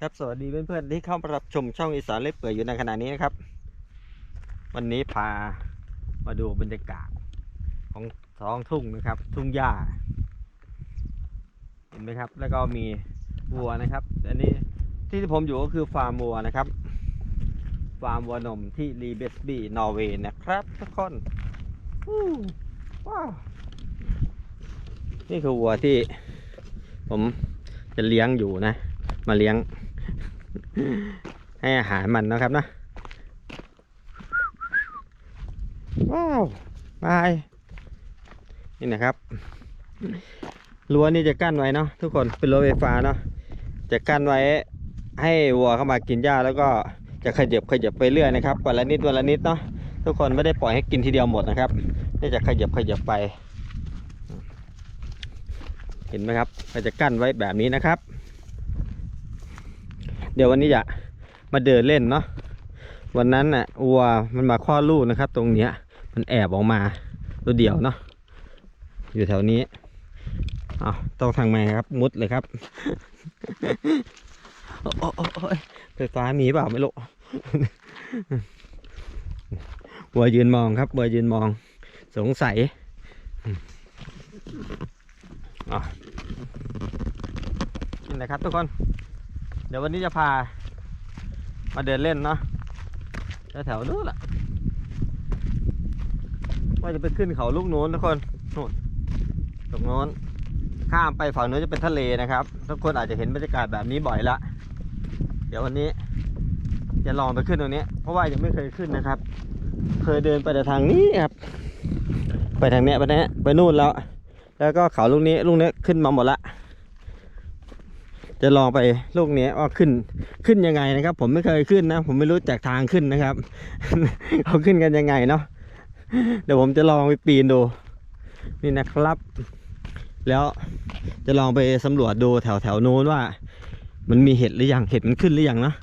ครับสวัสดีเพื่อนๆที่เข้ามารับชมช่องอีสานเล็บเปื่อยอยู่ในขณะนี้นะครับ วันนี้พามาดูบรรยากาศของท้องทุ่งนะครับ ทุ่งหญ้า เห็นไหมครับ แล้วก็มีวัวนะครับ อันนี้ที่ผมอยู่ก็คือฟาร์มวัวนะครับ ฟาร์มวัวนมที่รีเบสบีนอร์เวย์นะครับ ทุกคนว้าวนี่คือวัวที่ผม จะเลี้ยงอยู่นะ มาเลี้ยง ให้อาหารมันนะครับนะว้าวบายนี่นะครับรั้วนี่จะกั้นไว้เนาะทุกคนเป็นรั้วไฟฟ้าเนาะจะกั้นไว้ให้วัวเข้ามากินหญ้าแล้วก็จะขยับขยับไปเรื่อยนะครับวันละนิดวันละนิดเนาะทุกคนไม่ได้ปล่อยให้กินทีเดียวหมดนะครับนี่จะขยับขยับไป เห็นไหมครับก็จะกั้นไว้แบบนี้นะครับ เดี๋ยววันนี้จะมาเดินเล่นเนาะวันนั้นน่ะวัวมันมาคลอดลูกนะครับ ตรงเนี้ย มันแอบออกมาตัวเดียวเนาะอยู่แถวนี้เอาต้องทางไงครับ มุดเลยครับโอ้โอ้โอ้ยไฟฟ้ามีเปล่าไม่รู้วัวยืนมองครับวัวยืนมอง สงสัย นี่นะครับทุกคน เดี๋ยววันนี้จะพา มาเดินเล่นเนาะแถวๆนู้นแหละว่าจะไปขึ้นเขาลูกโน้นทุกคนนู่นตรงโน้น ข้ามไปฝั่งโน้นจะเป็นทะเลนะครับ ทุกคนอาจจะเห็นบรรยากาศแบบนี้บ่อยละ เดี๋ยววันนี้จะลองไปขึ้นตรงนี้ เพราะว่ายังไม่เคยขึ้นนะครับ เคยเดินไปแต่ทางนี้ครับ ไปทางเนี้ยไปเนี้ยไปนู่นแล้ว แล้วก็เขาลูกนี้ลูกนี้ขึ้นมาหมดละ จะลองไปลูกนี้ว่าขึ้นขึ้นยังไงนะครับ ผมไม่เคยขึ้นนะ ผมไม่รู้จักทางขึ้นนะครับเขาขึ้นกันยังไงเนาะเดี๋ยวผมจะลองไปปีนดู นี่นะครับ แล้วจะลองไปสำรวจดูแถวแถวโน้นว่า มันมีเห็ดหรือยังเห็ดมันขึ้นหรือยังเนาะ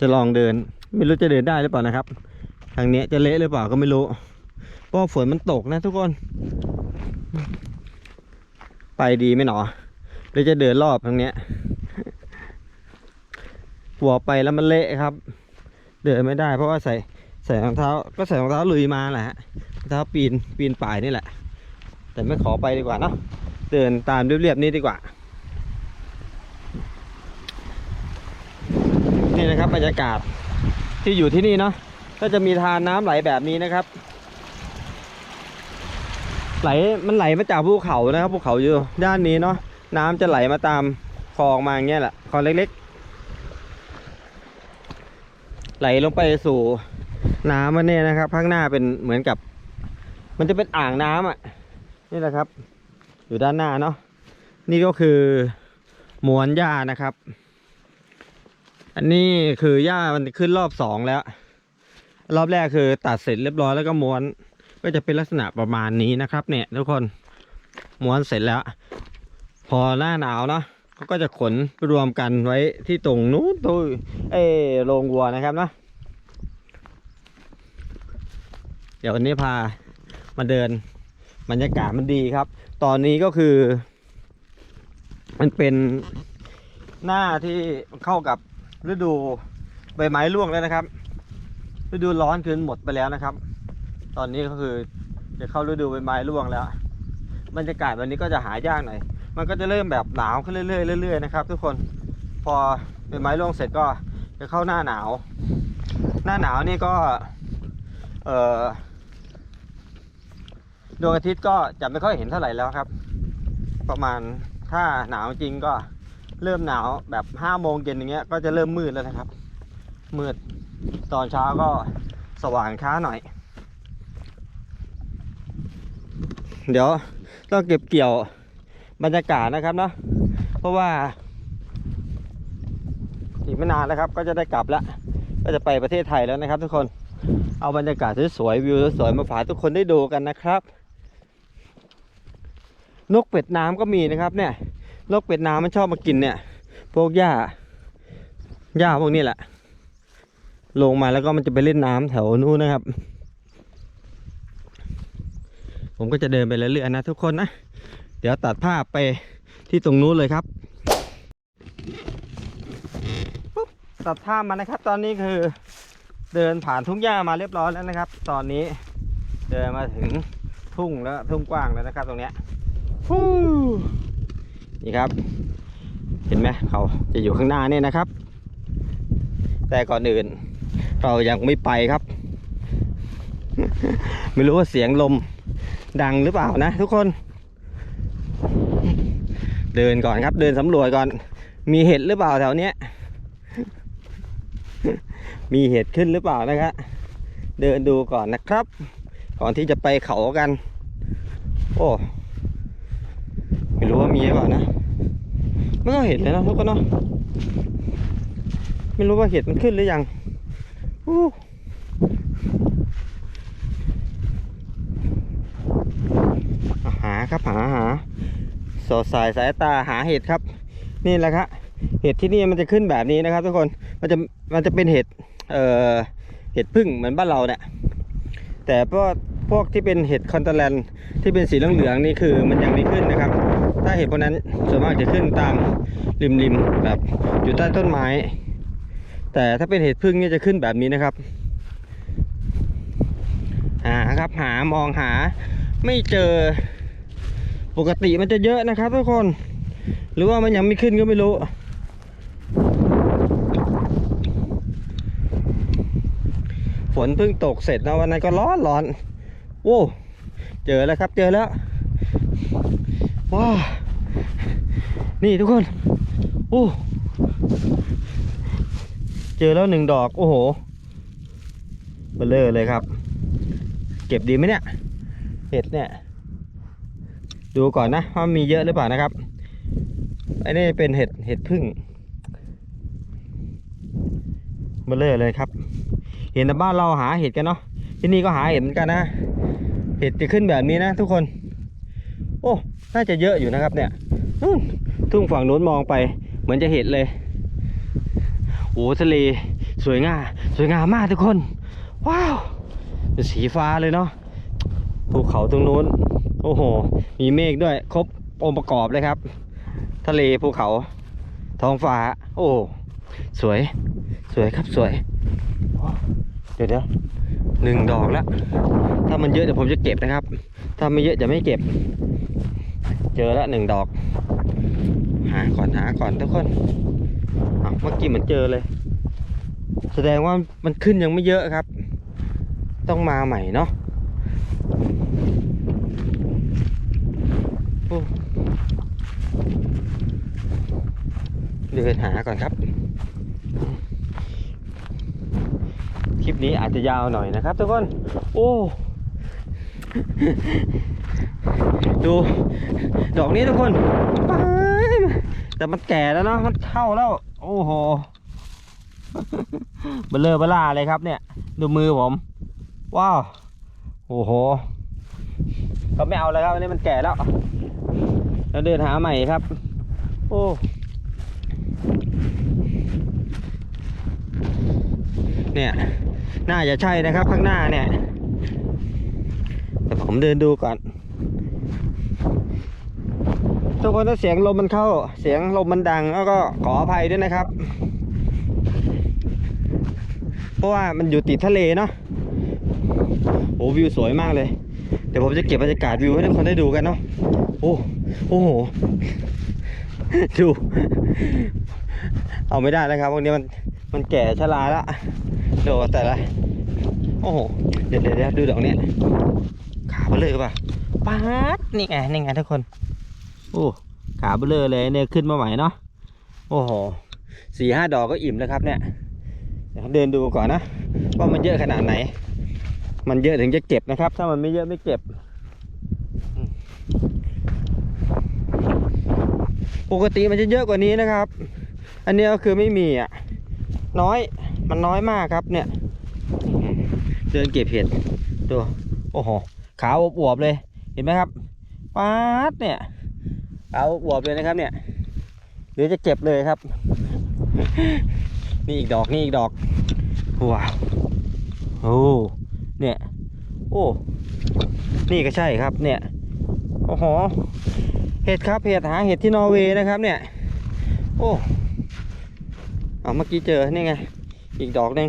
จะลองเดิน ไม่รู้จะเดินได้หรือเปล่านะครับ ทางนี้จะเละหรือเปล่าก็ไม่รู้ เพราะว่าฝนมันตกนะทุกคน ไปดีไหมหนอหรือจะเดินรอบทางเนี้ยหัวไปแล้วมันเละครับ เดินไม่ได้เพราะว่าใส่ใส่รองเท้า ก็ใส่รองเท้าลุยมาแหละฮะรองเท้าปีนปีนป่ายนี่แหละ แต่ไม่ขอไปดีกว่าเนาะเดินตามเรียบๆนี้ดีกว่า นี่นะครับบรรยากาศที่อยู่ที่นี่เนาะก็จะมีทานน้ำไหลแบบนี้นะครับ ไหลมันไหลมาจากภูเขานะครับภูเขาอยู่ด้านนี้เนาะน้ำจะไหลมาตามคลองมาอย่างเงี้ยแหละคลองเล็กๆ ไหลลงไปสู่น้ำมันเนี่ยนะครับข้างหน้าเป็นเหมือนกับ มันจะเป็นอ่างน้ำอะนี่แหละครับ อยู่ด้านหน้าเนาะนี่ก็คือมวนหญ้านะครับ อันนี้คือหญ้ามันขึ้นรอบสองแล้ว รอบแรกคือตัดเสร็จเรียบร้อยแล้วก็ม้วน ก็จะเป็นลักษณะประมาณนี้นะครับ เนี่ยทุกคนม้วนเสร็จแล้ว พอหน้าหนาวเนาะเขาก็จะขนรวมกันไว้ที่ตรงนู้นตัวเอโรงวัวนะครับเนาะเดี๋ยววันนี้พามาเดินบรรยากาศมันดีครับ ตอนนี้ก็คือ มันเป็นหน้าที่เข้ากับฤดูใบไม้ร่วงแล้วนะครับ ฤดูร้อนคือหมดไปแล้วนะครับ ตอนนี้ก็คือจะเข้าฤดูใบไม้ร่วงแล้ว บรรยากาศวันนี้ก็จะหายากหน่อยมันก็จะเริ่มแบบหนาวขึ้นเรื่อยๆเรื่อยๆนะครับ ทุกคนพอใบไม้ร่วงเสร็จก็จะเข้าหน้าหนาว หน้าหนาวนี่ก็เออดวงอาทิตย์ก็จะไม่ค่อยเห็นเท่าไหร่แล้วครับ ประมาณถ้าหนาวจริงก็เริ่มหนาวแบบห้าโมงเย็นอย่างเงี้ยก็จะเริ่มมืดแล้วนะครับ มืดตอนเช้าก็สว่างช้าหน่อย เดี๋ยวต้องเก็บเกี่ยวบรรยากาศนะครับเนาะเพราะว่า อีกไม่นานแล้วครับ ก็จะได้กลับแล้ว ก็จะไปประเทศไทยแล้วนะครับ ทุกคนเอาบรรยากาศสวยๆวิวสวยๆมาฝากทุกคนได้ดูกันนะครับนกเป็ดน้ำก็มีนะครับ เนี่ยนกเป็ดน้ำมันชอบมากินเนี่ย พวกหญ้าหญ้าพวกนี้แหละ ลงมาแล้วก็มันจะไปเล่นน้ำแถวนู้นนะครับ ผมก็จะเดินไปเรื่อยๆนะทุกคนนะ เดี๋ยวตัดภาพไปที่ตรงนู้นเลยครับปุ๊บตัดท่ามมานะครับ ตอนนี้คือเดินผ่านทุ่งหญ้ามาเรียบร้อยแล้วนะครับ ตอนนี้เดินมาถึงทุ่งแล้วทุ่งกว้างแล้วนะครับ ตรงเนี้ยฮู้นี่ครับ เห็นไหมเขาจะอยู่ข้างหน้านี่นะครับ แต่ก่อนอื่น เรายังไม่ไปครับ ไม่รู้ว่าเสียงลม ดังหรือเปล่านะทุกคน เดินก่อนครับ เดินสำรวจก่อน มีเห็ดหรือเปล่าแถวเนี้ย มีเห็ดขึ้นหรือเปล่านะครับเดินดูก่อนนะครับ ก่อนที่จะไปเขากัน โอ้ไม่รู้ว่ามีหรือเปล่านะไม่ก็เห็นเลยนะทุกคนเนาะไม่รู้ว่าเห็ดมันขึ้นหรือยังอู้อะ หาครับหาหาสอดสายสายตาหาเห็ดครับ นี่แหละครับเห็ดที่นี่มันจะขึ้นแบบนี้นะครับ ทุกคนมันจะมันจะเป็นเห็ดเอ่อเห็ดพึ่งเหมือนบ้านเราเนี่ยแต่พวกพวกที่เป็นเห็ดคอนเทแลนที่เป็นสีเหลืองๆนี่คือมันยังไม่ขึ้นนะครับ ถ้าเห็ดพวกนั้นส่วนมากจะขึ้นตามริมๆแบบอยู่ใต้ต้นไม้ แต่ถ้าเป็นเห็ดพึ่งนี่จะขึ้นแบบนี้นะครับหาครับหามองหาไม่เจอ ปกติมันจะเยอะนะครับทุกคน หรือว่ามันยังไม่ขึ้นก็ไม่รู้ ฝนเพิ่งตกเสร็จนะวันนั้นก็ร้อนร้อนโอ้เจอแล้วครับเจอแล้วว้านี่ทุกคนโอ้เจอแล้วหนึ่งดอกโอ้โหเบลเลอร์เลยครับ เก็บดีไหมเนี่ยเห็ดเนี่ย ดูก่อนนะว่ามีเยอะหรือเปล่านะครับอ้นี่เป็นเห็ดเห็ดพึ่งเบลเลอร์เลยครับ เห็นแต่บ้านเราหาเห็ดกันเนาะที่นี่ก็หาเห็ดเหมือนกันนะ เห็ดจะขึ้นแบบนี้นะทุกคน โอ้น่าจะเยอะอยู่นะครับ เนี่ยนู่นทุ่งฝั่งนู้นมองไป เหมือนจะเห็ดเลยโอ้ทะเลสวยงามสวยงามมากทุกคน ว้าวเป็นสีฟ้าเลยเนาะภูเขาตรงนู้น โอ้โห มีเมฆด้วย ครบองค์ประกอบเลยครับ ทะเลภูเขา ท้องฟ้า โอ้ สวย สวยครับสวย เดี๋ยวเดี๋ยวหนึ่งดอกแล้ว ถ้ามันเยอะเดี๋ยวผมจะเก็บนะครับ ถ้าไม่เยอะจะไม่เก็บ เจอแล้วหนึ่งดอก หาก่อนหาก่อนทุกคนเมื่อกี้เหมือนเจอเลย แสดงว่ามันขึ้นยังไม่เยอะครับ ต้องมาใหม่เนาะ เดินหาก่อนครับ คลิปนี้อาจจะยาวหน่อยนะครับทุกคน โอ้ ดูดอกนี้ทุกคนแต่มันแก่แล้วเนาะมันเข้าแล้ว โอ้โหเบลเลอร์เบล่าเลยครับเนี่ย ดูมือผม ว้าว โอ้โห ก็ไม่เอาแล้วครับอันนี้มันแก่แล้ว เราเดินหาใหม่ครับ โอ้เนี่ยน่าจะใช่นะครับข้างหน้าเนี่ยแต่ผมเดินดูก่อนทุกคนถ้าเสียงลมมันเข้า เสียงลมมันดังแล้วก็ขออภัยด้วยนะครับ เพราะว่ามันอยู่ติดทะเลเนาะโอ้วิวสวยมากเลย เดี๋ยวผมจะเก็บบรรยากาศวิวให้ทุกคนได้ดูกันเนาะโอ้โอ้โหดู เอาไม่ได้แล้วครับพวกนี้มันมันแก่ชราละดูแต่ละโอ้โหเดี๋ยวเดี๋ยวเดี๋ยวดูดอกเนี้ยขาเบลอป่ะป๊าดนี่ไงนี่ไงทุกคนโอ้ขาเบลอเลยเนี่ยขึ้นมาใหม่เนาะโอ้โหสี่ห้าดอกก็อิ่มแล้วครับเนี่ยเดี๋ยวเดินดูก่อนนะ ว่ามันเยอะขนาดไหน มันเยอะถึงจะเก็บนะครับ ถ้ามันไม่เยอะไม่เก็บ ปกติมันจะเยอะกว่านี้นะครับ อันนี้ก็คือไม่มีอะ น้อยมันน้อยมากครับเนี่ย เดินเก็บเห็ดดูโอ้โหขาวอวบเลยเห็นไหมครับป๊าดเนี่ยขาวอวบเลยนะครับเนี่ยหรือจะเก็บเลยครับ นี่อีกดอกนี่อีกดอกว้าวโอ้ เนี่ย โอ้ นี่ก็ใช่ครับเนี่ย โอ้โห เห็ดครับเห็ดหาเห็ดที่นอร์เวย์นะครับเนี่ย โอ้เอาเมื่อกี้เจอ นี่ไง อีกดอกหนึ่ง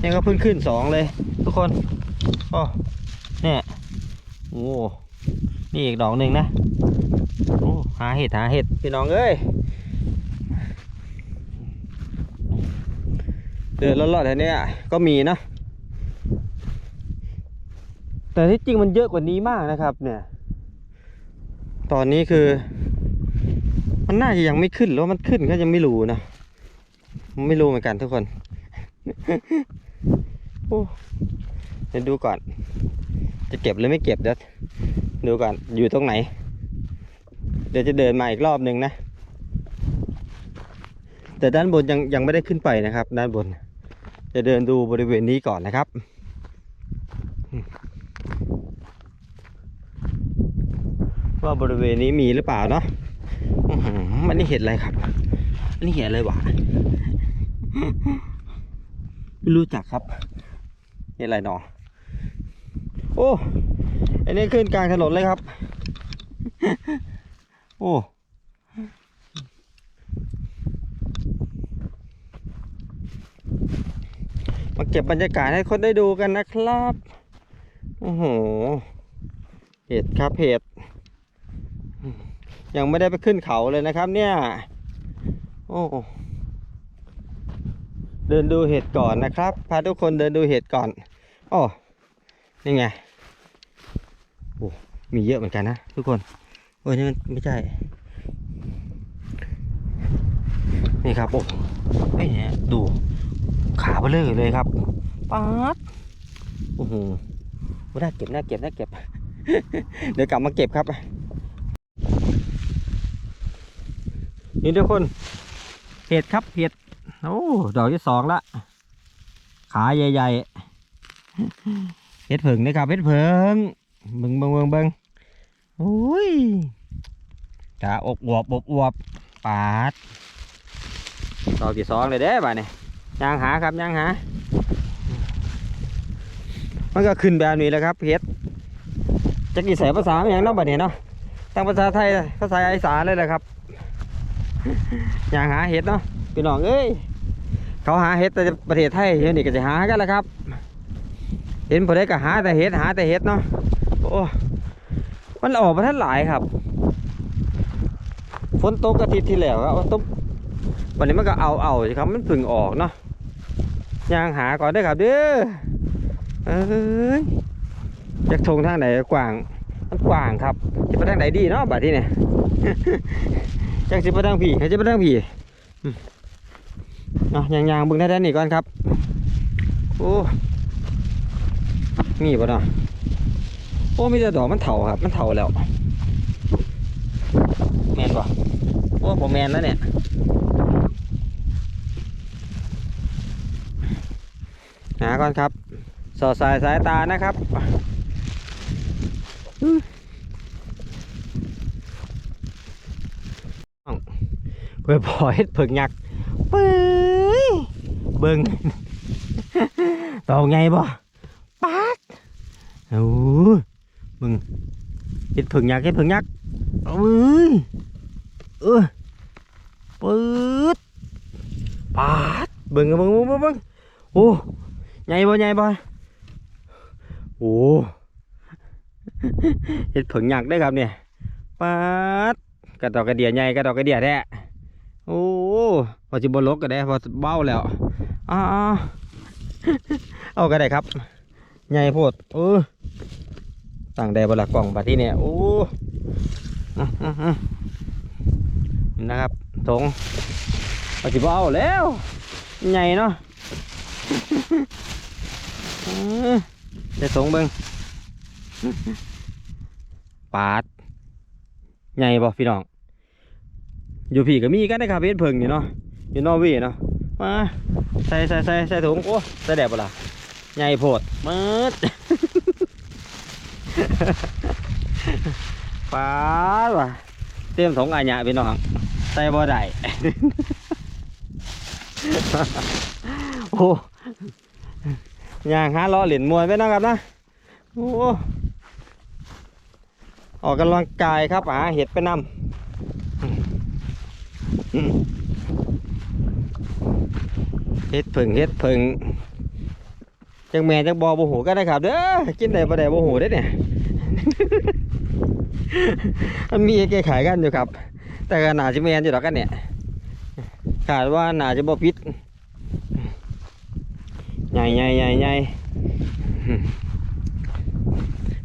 นี่ก็พิ่งขึ้นสองเลย ทุกคน โอ้เนี่ย โอ้ นี่อีกดอกหนึ่งนะ โอ้ หาเห็ดหาเห็ดพี่น้องเอ้ยเดินลอดๆแถวนี้ก็มีนะ แต่ที่จริงมันเยอะกว่านี้มากนะครับ เนี่ย ตอนนี้คือ มันน่าจะยังไม่ขึ้นหรือว่ามันขึ้นก็ยังไม่รู้นะไม่รู้เหมือนกันทุกคนโอ้เดี๋ยวดูก่อน จะเก็บหรือไม่เก็บเดี๋ยวดูก่อนอยู่ตรงไหน เดี๋ยวจะเดินมาอีกรอบหนึ่งนะ แต่ด้านบนยังยังไม่ได้ขึ้นไปนะครับ ด้านบน จะเดินดูบริเวณนี้ก่อนนะครับ ว่าบริเวณนี้มีหรือเปล่าเนาะมันนี่เห็นอะไรครับอันนี้เห็นอะไรวะไม่รู้จักครับ เห็นอะไรหนอโอ้อันนี้ขึ้นกลางถนนเลยครับ โอ้มาเก็บบรรยากาศให้คนได้ดูกันนะครับ โอ้โห เห็ดครับเห็ด ยังไม่ได้ไปขึ้นเขาเลยนะครับ เนี่ยโอ้เดินดูเห็ดก่อนนะครับ พาทุกคนเดินดูเห็ดก่อนโอ้นี่ไงโอ้มีเยอะเหมือนกันนะทุกคนโอ้ยนี่มันไม่ใช่นี่ครับโอ้เอ้เนี่ยดูขาเบลอเลยครับป๊าดโอ้โหน่าเก็บน่าเก็บน่าเก็บ เดี๋ยวกลับมาเก็บครับ นี่ทุกคนเห็ดครับเห็ดโอ้ดอกที่สองละขาใหญ่ๆเห็ดผึ่งนะครับเห็ดผึ่งเบิงเบิงเบิงเบิงโอ้ยกะอกอวบอบอวบปาดดอกที่สองเลยเด้บ่าเนี่ยยางหาครับยางหา มันก็ขึ้นแบบนี้แหล้วครับเห็ดจะกี่ใส่ภาษาอย่างเน้องบัดนี้เนาะตั้งภาษาไทยภาษาอีสานเลยแหละครับ อยางหาเห็ดเนาะพี่น้องเอ้ยเขาหาเห็ดแต่ประเทศไทยเดี๋ยวนี้ก็จะหากันแหละครับ เห็นพอได้ก็หาแต่เห็ดหาแต่เห็ดเนาะโอ้มันออกมาท่านหลายครับฝนตกอาทิตย์ที่แล้วครับตกวันนี้มันก็เอาเอาสิครับมันพึ่งออกเนาะยางหาก่อนได้ครับเด้อเอ้ยจากทงทางไหนกว้าง มันกว้างครับจะไปทางไหนดีเนาะบัดที่เนี่ย จากสิไปทางผีเขาจะไปทางผีเนาะยางยางๆบึงได้ด้านนี้ก่อนครับโอ้มีปะเนาะโอ้มีแต่ดอกมันเถาครับ มันเถาแล้วแมนป่ะโอ้ผมแมนแล้วเนี่ยหาก่อนครับ สอดสายสายตานะครับอืม เพื่อพอเฮ็ดเผิกยักษ์เป้ยเบิ่งตองไงบ่ปากโอ้มึงเฮ็ดเผิกยักษ์เฮ็ดเผิกยักษ์เอ้ยเออปืดปาดเบิ่งเบิ่งเบิ่งเบิ่งเบิ่งโอ้ใหญ่บ่ใหญ่บ่โอ้เห็ดผึ่งหยักได้ครับเนี่ยปัดกระดอกกระเดียใหญ่กระดอกกระเดียแท้ โอ้พอจิบลกก็ได้พอเบ้าแล้วอ้าเอาก็ได้ครับใหญ่โพดเออต่างแดบลักกล่องบัดที่เนี่ยโอ้อะอะอะนี่นะครับถงพอจิบเอาแล้วใหญ่เนาะเออเดี๋ยวสงเบิงปาดใหญ่บ่พี่น้อง อยู่พี่ก็มีกันนะครับเฮ็ดเพิงนี่เนาะอยู่นอร์เวย์เนาะมาใส่ใส่ใส่ใส่ถุงโอ้ใส่แดดบ่ล่ะใหญ่โพดมืดปาว่ะเตรียมถุงอาญะพี่น้องใส่บ่ได้โอ้ย่างหาล้อเหรียญมวยไปนะครับนะโอ้ออกกำลังกายครับหาเห็ดไปนำ เห็ดผึ่งเห็ดผึ่งจังแม่จังบอบ่หูก็ได้ครับเด้อกินได้บ่ได้บ่หูได้เนี่ยมันมีแก้ไขกันอยู่ครับ แต่ก็น่าจะแมนอยู่ดอกกันเนี่ยขาดว่าน่าจะบ่พิษใหญ่ใหญ่ใหญ่ใหญ่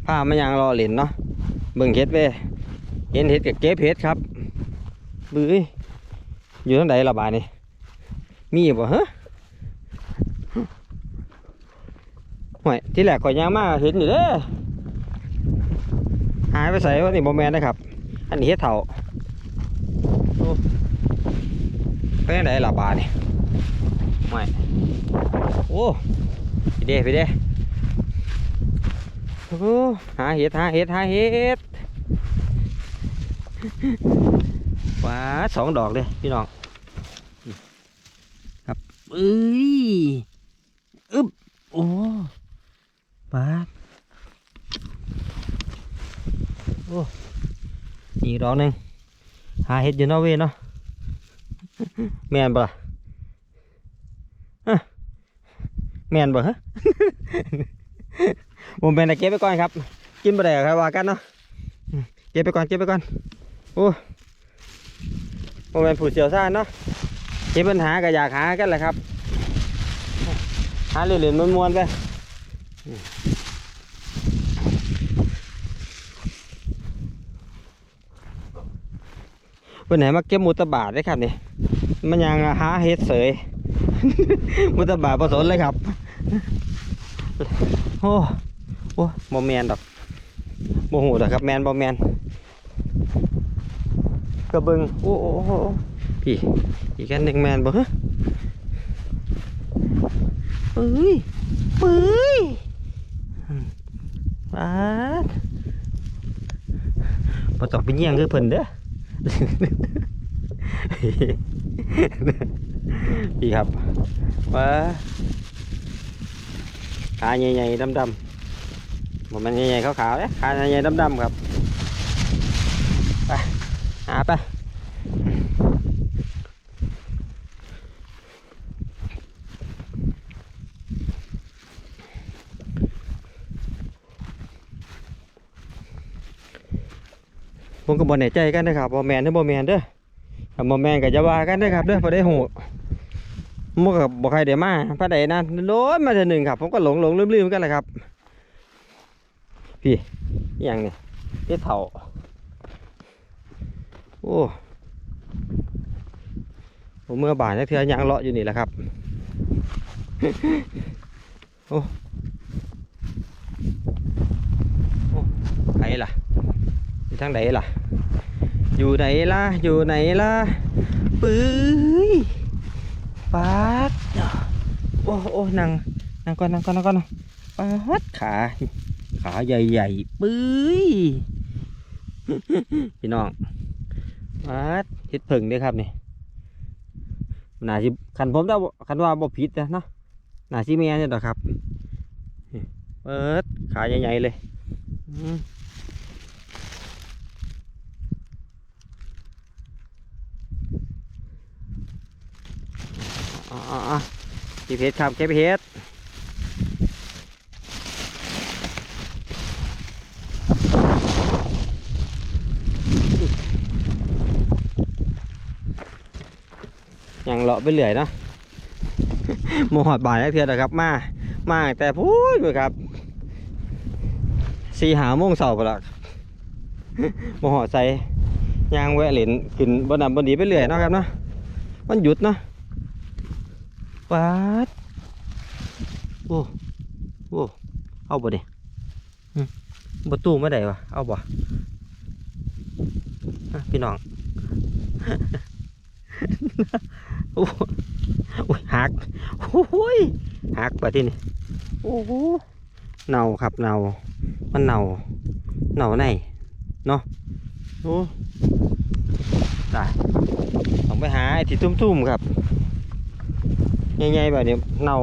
ผ้าไมันยังรอเหรียญเนาะเบิ่งเฮ็ดเว้เห็นเฮ็ดกับเก็บเฮ็ดครับบื้อ อยู่ทางใดละบาดนี่มีบ่ฮะห่วยที่แรกข่อยย่างมาเห็นอยู่เด้อหายไปใส่ว่านี่บ่แมนนะครับ อันนี้เฮ็ดเถ่าไปทางใดละบานี่ห่วยโอ้ไปเด้ไปเด้โอ้หาเห็ดหาเห็ดหาเห็ด ว้าสองดอกเลยพี่น้องครับเอ้ยอึ๊บโอ้ป้าโอ้อีกดอกหนึ่งหาเห็ดอยู่นอกเวยเนาะแมนบ่ะฮะแมนบ่ฮะผมเป็นแต่เก็บไปก่อนครับ กินไปได้ครับว่ากันเนาะ เก็บไปก่อน เก็บไปก่อน โอ้ มเป็นผู้เชี่ยวชาญเนาะเก็บปัญหาก็อยากหากันแหละครับ หาเหล่นๆมวนๆไปวันไหนมาเก็บมูตะบาดได้ครับนี่มันยังหาเฮ็ดเสยมูตะบาดผสมเลยครับ โอ้โอ้บอแมนดอกโมโหดอกครับแมนบอแมน ระเบิงโอ้โอ้โอ้โอ้พี่อีกอันหนึ่งแมนบ่ฮะเอ้ยเอ้ยอืมปาดบ่ต้องไปเยี่ยงคือเพิ่นเด้อพี่ครับว้าขาใหญ่ๆดำๆมันใหญ่ๆขาวๆเนี่ยขาใหญ่ๆดำๆครับ ไปหาไป ก็บ่แน่ใจกันนะครับบ่แมนหรือบ่แมนเด้อถ้าบ่แมนก็จะว่ากันเด้อครับเด้อพอได้หูมันก็บอกใครเดี๋ยวมาพระใดนั่นโดนมาเดือนหนึ่งครับ ผมก็หลงหลงลืมลืมๆกันเลยครับ พี่อย่างเนี่ยเฮ็ดเถาโอ้ผมเมื่อบ่ายนักเทือยางเลาะอยู่นี่แหละครับโอ้โอ้ไหนล่ะทางไหนล่ะ อยู่ไหนล่ะ อยู่ไหนล่ะ ปื้ยปาดโอ้โอ้นั่งนั่งก่อนนั่งก่อนนั่งก่อนปาดขา ขาใหญ่ๆ ปื้ยพี่น้องปาดเฮ็ดผึ่งด้อครับนี่น่าสิคันผมได้คันว่าบ่ผิดนะเนาะน่าสิแม่เนี่ยดอกครับเปิดขาใหญ่ๆเลย อ๋ออ๋อเก็บเห็ดครับเก็บเห็ดยังเลาะไปเรื่อยเนาะโมหอดบ่ายนักเทือนะครับ มา มาแต่พูดเลยครับสี่หาโมงเสาร์ไปละโมหอดใส่ยางแวะเหรนขึ้นบนนำบนดีไปเรื่อยเนาะครับเนาะมันหยุดเนาะ ปัดโอ้โอ้เอาบ่เนี่ยบ่ตู้ไม่ได้วะเอาบ่อะพี่น้องโอ้โอ้ยหักโอ้ยหักไปที่นี่โอ้โหเน่าครับเน่ามันเน่าเน่าในเนาะโอ้ตายต้องไปหาไอ้ที่ตุ้มๆครับ ใหญ่ๆแบบนี้เน่า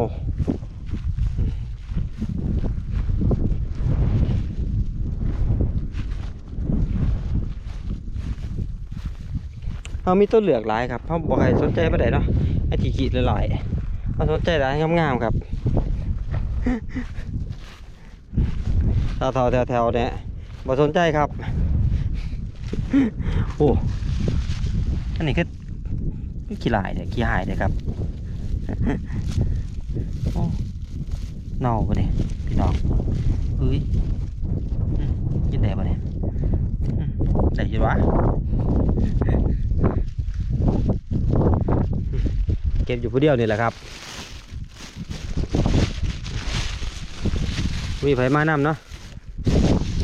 เขามีต้นเหลือกหลายครับเขาบอกใครสนใจประเด้เนาะไอ้ที่ขีดหลายๆเขาสนใจหลายงามๆครับแถวๆแถวๆเนี่ยบอสนใจครับ โอ้ อันนี้คือขี้ลายเนี่ยขี้หายเนี่ยครับ เน่าปะเนี่ยพี่น้องเฮ้ยกินได้ปะเนี่ยได้ยินวะเก็บอยู่ผู้เดียวนี่แหละครับมีไผมานำเนาะ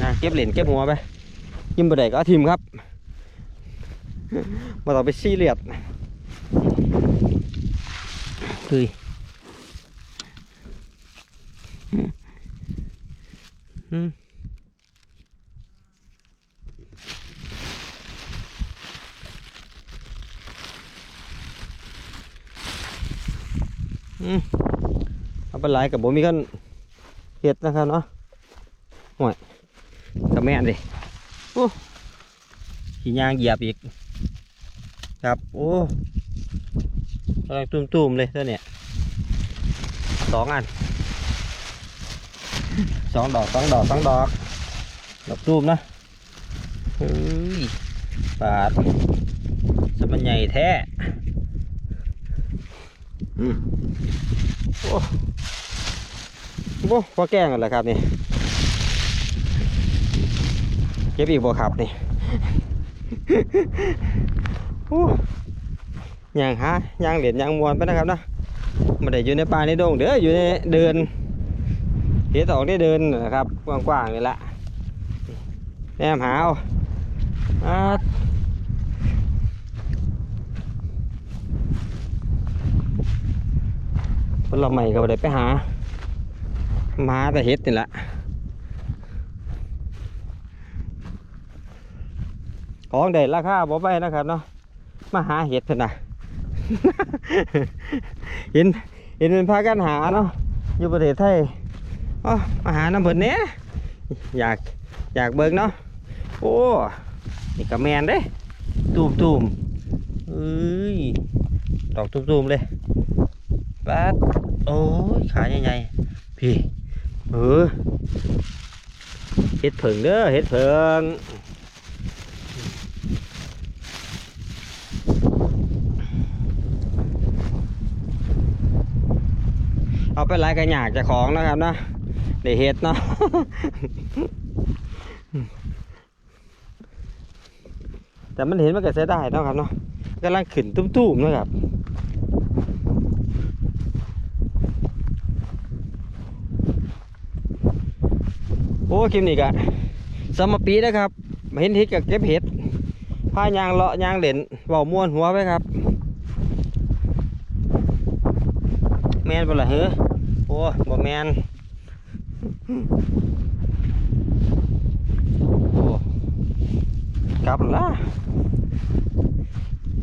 นะเก็บเหรียญเก็บหัวไปยิ้มบ่ได้ก็ทิมครับมาต่อไปซีเรียส เฮ้ยอืมอืมเอาไปหลายกับผมมีกันเห็ดนะครับเนาะห่วยกับแม่นดิโอ้ขี่ยางเหยียบอีก ครับ โอ้ำลังตุ้มๆเลยตัวเนี้ยสองอันสองดอกสองดอกสองดอกดอกตูมนะเฮ้ยปาดสมันใหญ่แท้โอ้โหพอแกล้งกันแล้วครับนี่เก็บอีกบ่ครับนี่ โอ้ ยางหายางเหรียญยางมวนไปนะครับนะมาได้อยู่ในป่าในดงเด้ออยู่ในเดินเฮ็ดออกได้เดินนะครับกว้างๆนี่แหละแอมหาเอาอ่าคนเราใหม่ก็ได้ไปหา มาแต่เฮ็ดนี่แหละของได้ราคาบ่ไปนะครับเนาะมาหาเห็ดเถอะนะ เห็นเห็นเป็นพากันหาเนาะอยู่ประเทศไทยอ๋อมาหาน้ำเพิ่นเนี้ยอยากอยากเบิ่งเนาะโอ้นี่กระแมนเด้ตูมตูมเอ้ยดอกตูมตูมเลยปัดโอ้ยขาใหญ่ๆพี่เออเฮ็ดเผิงเด้อเฮ็ดเผิง เอาไปหลายกระหยากจะของนะครับเนาะได้เฮ็ดเนาะแต่มันเห็นมันก็เสียดายเนาะครับเนาะกำลังขึ้นตุ้มๆนะครับโอ้คลิปนี้กะสมปีนะครับมาเห็นเห็ดกับเก็บเห็ดพายางเลาะยางเหล่นเบาม่วนหัวไปครับ แม่นบ่ล่ะเฮ้อ อ้บ่แมนโอ้กลับละ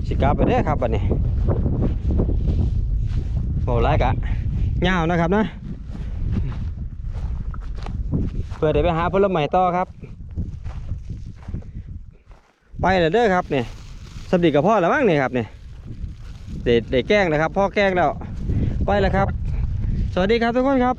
สิกลับไปเด้อครับบัดนี้โอ้ไรกะยาวนะครับนะ เพื่อเดี๋ยวไปหาผลไม้ต่อครับ ไปแล้วเด้อครับเนี่ยสำดีกับพ่อแล้วมั้งเนี่ยครับเนี่ยเด็ดเด็ดแกล้งนะครับ พ่อแกล้งแล้ว ไปแล้วครับ สวัสดีครับทุกคนครับ